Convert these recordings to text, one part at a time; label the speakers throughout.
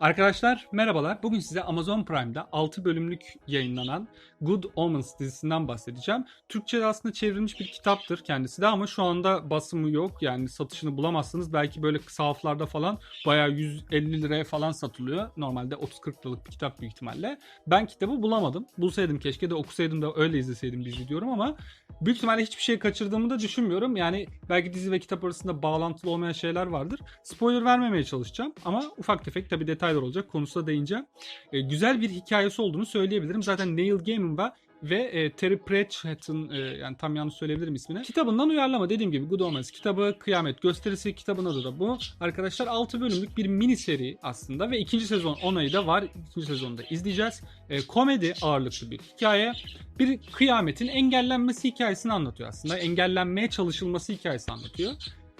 Speaker 1: Arkadaşlar merhabalar. Bugün size Amazon Prime'da 6 bölümlük yayınlanan Good Omens dizisinden bahsedeceğim. Türkçe'de aslında çevrilmiş bir kitaptır kendisi de ama şu anda basımı yok. Yani satışını bulamazsınız. Belki böyle sahaflarda falan bayağı 150 liraya falan satılıyor. Normalde 30-40 liralık bir kitap büyük ihtimalle. Ben kitabı bulamadım. Bulsaydım keşke de okusaydım da öyle izleseydim dizi diyorum ama büyük ihtimalle hiçbir şey kaçırdığımı da düşünmüyorum. Yani belki dizi ve kitap arasında bağlantılı olmayan şeyler vardır. Spoiler vermemeye çalışacağım ama ufak tefek tabii detaylar olacak. Konusuna değineceğim. E, güzel bir hikayesi olduğunu söyleyebilirim. Zaten Neil Gaiman ve ve e, Terry Pratchett'ın e, yani tam yanlış söyleyebilirim ismini. Kitabından uyarlama dediğim gibi Good Omens kitabı Kıyamet gösterisi kitabın adı da bu. Arkadaşlar 6 bölümlük bir mini seri aslında ve ikinci sezon onayı da var. İkinci sezonda izleyeceğiz. E, komedi ağırlıklı bir hikaye. Bir kıyametin engellenmesi hikayesini anlatıyor aslında. Engellenmeye çalışılması hikayesi anlatıyor.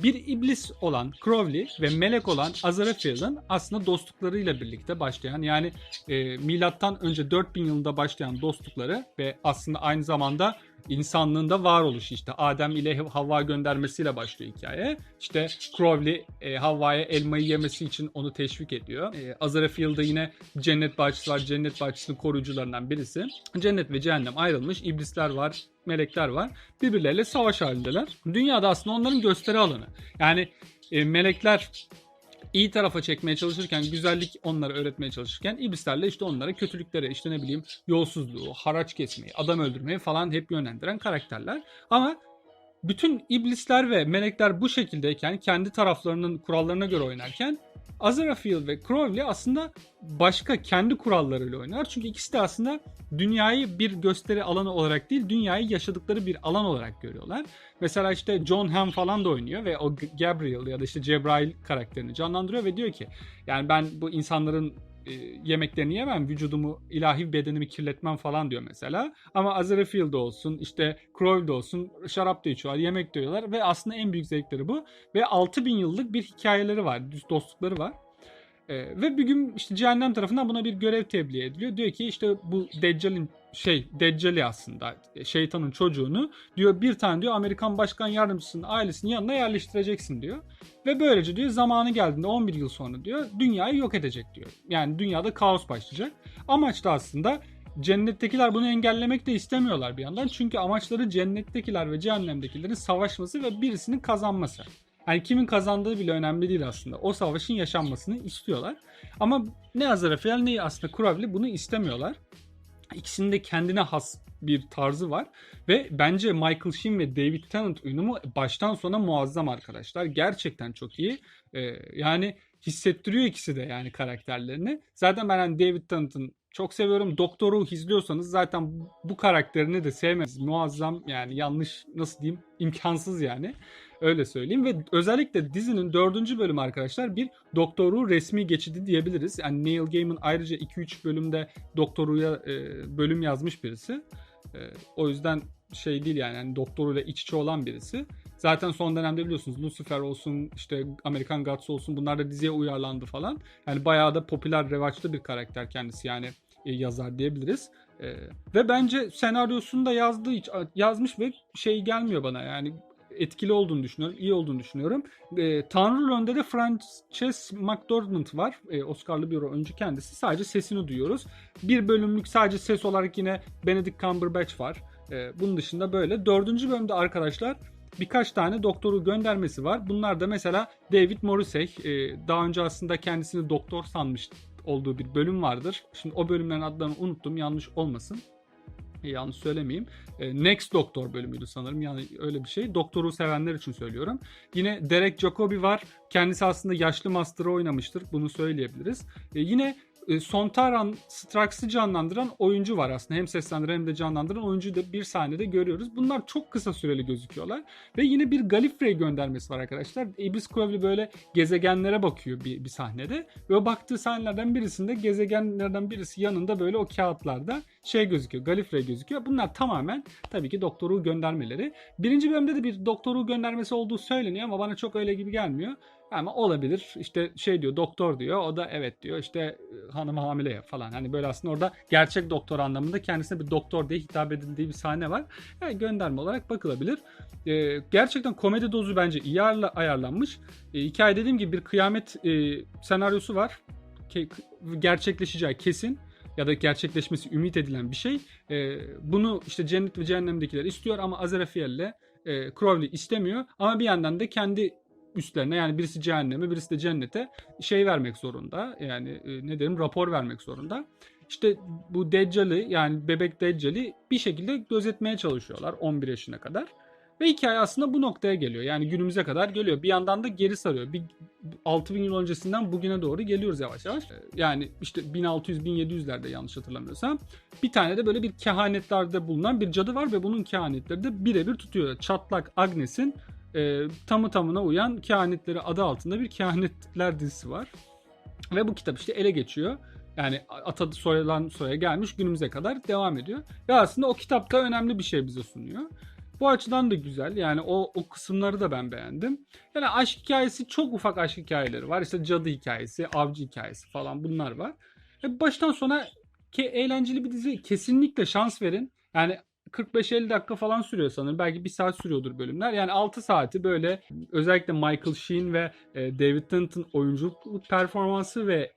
Speaker 1: Bir iblis olan Crowley ve melek olan Aziraphale'ın aslında dostluklarıyla birlikte başlayan yani e, milattan önce 4000 yılında başlayan dostlukları ve aslında aynı zamanda insanlığın da varoluşu işte Adem ile Havva göndermesiyle başlıyor hikaye. İşte Crowley e, Havva'ya elmayı yemesi için onu teşvik ediyor. E, Aziraphale'da yine cennet bahçesi var. Cennet bahçesinin koruyucularından birisi. Cennet ve cehennem ayrılmış. İblisler var, melekler var. Birbirleriyle savaş halindeler. Dünyada aslında onların gösteri alanı. Yani e, melekler iyi tarafa çekmeye çalışırken, güzellik onlara öğretmeye çalışırken iblislerle işte onlara kötülüklere, işte ne bileyim yolsuzluğu, haraç kesmeyi, adam öldürmeyi falan hep yönlendiren karakterler. Ama bütün iblisler ve melekler bu şekildeyken, kendi taraflarının kurallarına göre oynarken Aziraphale ve Crowley aslında başka kendi kurallarıyla oynar. Çünkü ikisi de aslında dünyayı bir gösteri alanı olarak değil, dünyayı yaşadıkları bir alan olarak görüyorlar. Mesela işte John Hamm falan da oynuyor ve o Gabriel ya da işte Cebrail karakterini canlandırıyor ve diyor ki yani ben bu insanların e, yemeklerini yemem, vücudumu, ilahi bedenimi kirletmem falan diyor mesela. Ama Aziraphale'de olsun, işte Crowley'de olsun şarap da içiyorlar, yemek de yiyorlar ve aslında en büyük zevkleri bu. Ve 6000 yıllık bir hikayeleri var, dostlukları var. Ee, ve bir gün işte cehennem tarafından buna bir görev tebliğ ediliyor. Diyor ki işte bu Deccal'in şey Deccali aslında şeytanın çocuğunu diyor bir tane diyor Amerikan Başkan Yardımcısının ailesinin yanına yerleştireceksin diyor. Ve böylece diyor zamanı geldiğinde 11 yıl sonra diyor dünyayı yok edecek diyor. Yani dünyada kaos başlayacak. Amaç da aslında cennettekiler bunu engellemek de istemiyorlar bir yandan. Çünkü amaçları cennettekiler ve cehennemdekilerin savaşması ve birisinin kazanması. Yani kimin kazandığı bile önemli değil aslında. O savaşın yaşanmasını istiyorlar. Ama ne Aziraphale ne aslında Crowley bunu istemiyorlar. İkisinin de kendine has bir tarzı var. Ve bence Michael Sheen ve David Tennant uyumu baştan sona muazzam arkadaşlar. Gerçekten çok iyi. Ee, yani hissettiriyor ikisi de yani karakterlerini. Zaten ben hani David Tennant'ın çok seviyorum. Doktoru izliyorsanız zaten bu karakterini de sevmez. Muazzam yani yanlış nasıl diyeyim imkansız yani. Öyle söyleyeyim ve özellikle dizinin dördüncü bölümü arkadaşlar bir Doktoru resmi geçidi diyebiliriz. Yani Neil Gaiman ayrıca 2-3 bölümde Doktoru'ya e, bölüm yazmış birisi. E, o yüzden şey değil yani, yani doktoruyla iç içe olan birisi. Zaten son dönemde biliyorsunuz Lucifer olsun işte American Gods olsun bunlar da diziye uyarlandı falan. Yani bayağı da popüler revaçlı bir karakter kendisi yani e, yazar diyebiliriz. E, ve bence senaryosunu da yazdığı yazmış ve şey gelmiyor bana yani etkili olduğunu düşünüyorum. iyi olduğunu düşünüyorum. E, Tanrı rolünde de Frances McDormand var. E, Oscar'lı bir oyuncu kendisi. Sadece sesini duyuyoruz. Bir bölümlük sadece ses olarak yine Benedict Cumberbatch var. E, bunun dışında böyle. Dördüncü bölümde arkadaşlar birkaç tane doktoru göndermesi var. Bunlar da mesela David Morrissey. E, daha önce aslında kendisini doktor sanmış olduğu bir bölüm vardır. Şimdi o bölümlerin adlarını unuttum yanlış olmasın. E, yanlış söylemeyeyim. E, Next Doctor bölümüydü sanırım. Yani öyle bir şey. Doktoru sevenler için söylüyorum. Yine Derek Jacobi var. Kendisi aslında yaşlı Master'ı oynamıştır. Bunu söyleyebiliriz. Yine Sontaran Strax'ı canlandıran oyuncu var aslında. Hem seslendiren hem de canlandıran oyuncuyu da bir sahnede görüyoruz. Bunlar çok kısa süreli gözüküyorlar. Ve yine bir Gallifrey göndermesi var arkadaşlar. Ibris Crowley böyle gezegenlere bakıyor bir, bir sahnede. Ve baktığı sahnelerden birisinde gezegenlerden birisi yanında böyle o kağıtlarda şey gözüküyor. Gallifrey gözüküyor. Bunlar tamamen tabii ki doktoru göndermeleri. Birinci bölümde de bir doktoru göndermesi olduğu söyleniyor ama bana çok öyle gibi gelmiyor. Ama olabilir. İşte şey diyor doktor diyor. O da evet diyor. İşte e, hanım hamile falan. Hani böyle aslında orada gerçek doktor anlamında kendisine bir doktor diye hitap edildiği bir sahne var. Yani gönderme olarak bakılabilir. Ee, gerçekten komedi dozu bence iyi ayarlanmış. Ee, hikaye dediğim gibi bir kıyamet e, senaryosu var. ke- gerçekleşeceği kesin ya da gerçekleşmesi ümit edilen bir şey. E, bunu işte cennet ve cehennemdekiler istiyor ama Azrafiel'le e, Crowley istemiyor. Ama bir yandan da kendi üstlerine yani birisi cehenneme birisi de cennete şey vermek zorunda. Yani e, ne derim rapor vermek zorunda. İşte bu Deccal'i yani bebek Deccal'i bir şekilde gözetmeye çalışıyorlar 11 yaşına kadar. Ve hikaye aslında bu noktaya geliyor. Yani günümüze kadar geliyor. Bir yandan da geri sarıyor. Bir 6000 yıl öncesinden bugüne doğru geliyoruz yavaş yavaş. Yani işte 1600-1700'lerde yanlış hatırlamıyorsam. Bir tane de böyle bir kehanetlerde bulunan bir cadı var ve bunun kehanetleri de birebir tutuyor. Çatlak Agnes'in e, tamı tamına uyan kehanetleri adı altında bir kehanetler dizisi var. Ve bu kitap işte ele geçiyor. Yani ata soylan soya gelmiş günümüze kadar devam ediyor. Ve aslında o kitapta önemli bir şey bize sunuyor. Bu açıdan da güzel. Yani o, o kısımları da ben beğendim. Yani aşk hikayesi çok ufak aşk hikayeleri var. İşte cadı hikayesi, avcı hikayesi falan bunlar var. E baştan sona ki eğlenceli bir dizi. Kesinlikle şans verin. Yani 45-50 dakika falan sürüyor sanırım. Belki bir saat sürüyordur bölümler. Yani 6 saati böyle özellikle Michael Sheen ve e, David Tennant'ın oyunculuk performansı ve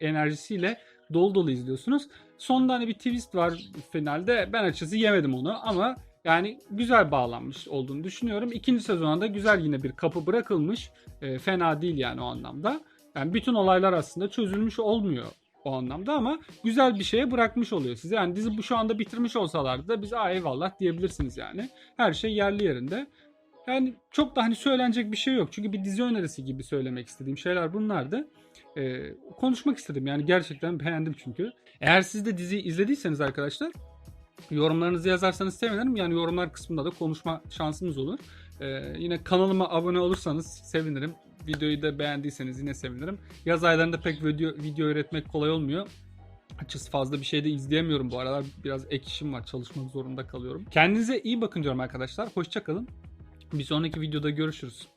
Speaker 1: enerjisiyle dolu dolu izliyorsunuz. Sonda hani bir twist var finalde. Ben açıkçası yemedim onu ama yani güzel bağlanmış olduğunu düşünüyorum. İkinci sezonda da güzel yine bir kapı bırakılmış. E, fena değil yani o anlamda. Yani bütün olaylar aslında çözülmüş olmuyor o anlamda ama güzel bir şeye bırakmış oluyor size. Yani dizi bu şu anda bitirmiş olsalardı da biz aa eyvallah diyebilirsiniz yani. Her şey yerli yerinde. Yani çok da hani söylenecek bir şey yok. Çünkü bir dizi önerisi gibi söylemek istediğim şeyler bunlardı. Ee, konuşmak istedim yani gerçekten beğendim çünkü. Eğer siz de diziyi izlediyseniz arkadaşlar yorumlarınızı yazarsanız sevinirim. Yani yorumlar kısmında da konuşma şansımız olur. Ee, yine kanalıma abone olursanız sevinirim. Videoyu da beğendiyseniz yine sevinirim. Yaz aylarında pek video, video üretmek kolay olmuyor. Açıkçası fazla bir şey de izleyemiyorum bu aralar. Biraz ek işim var. Çalışmak zorunda kalıyorum. Kendinize iyi bakın diyorum arkadaşlar. Hoşçakalın. Bir sonraki videoda görüşürüz.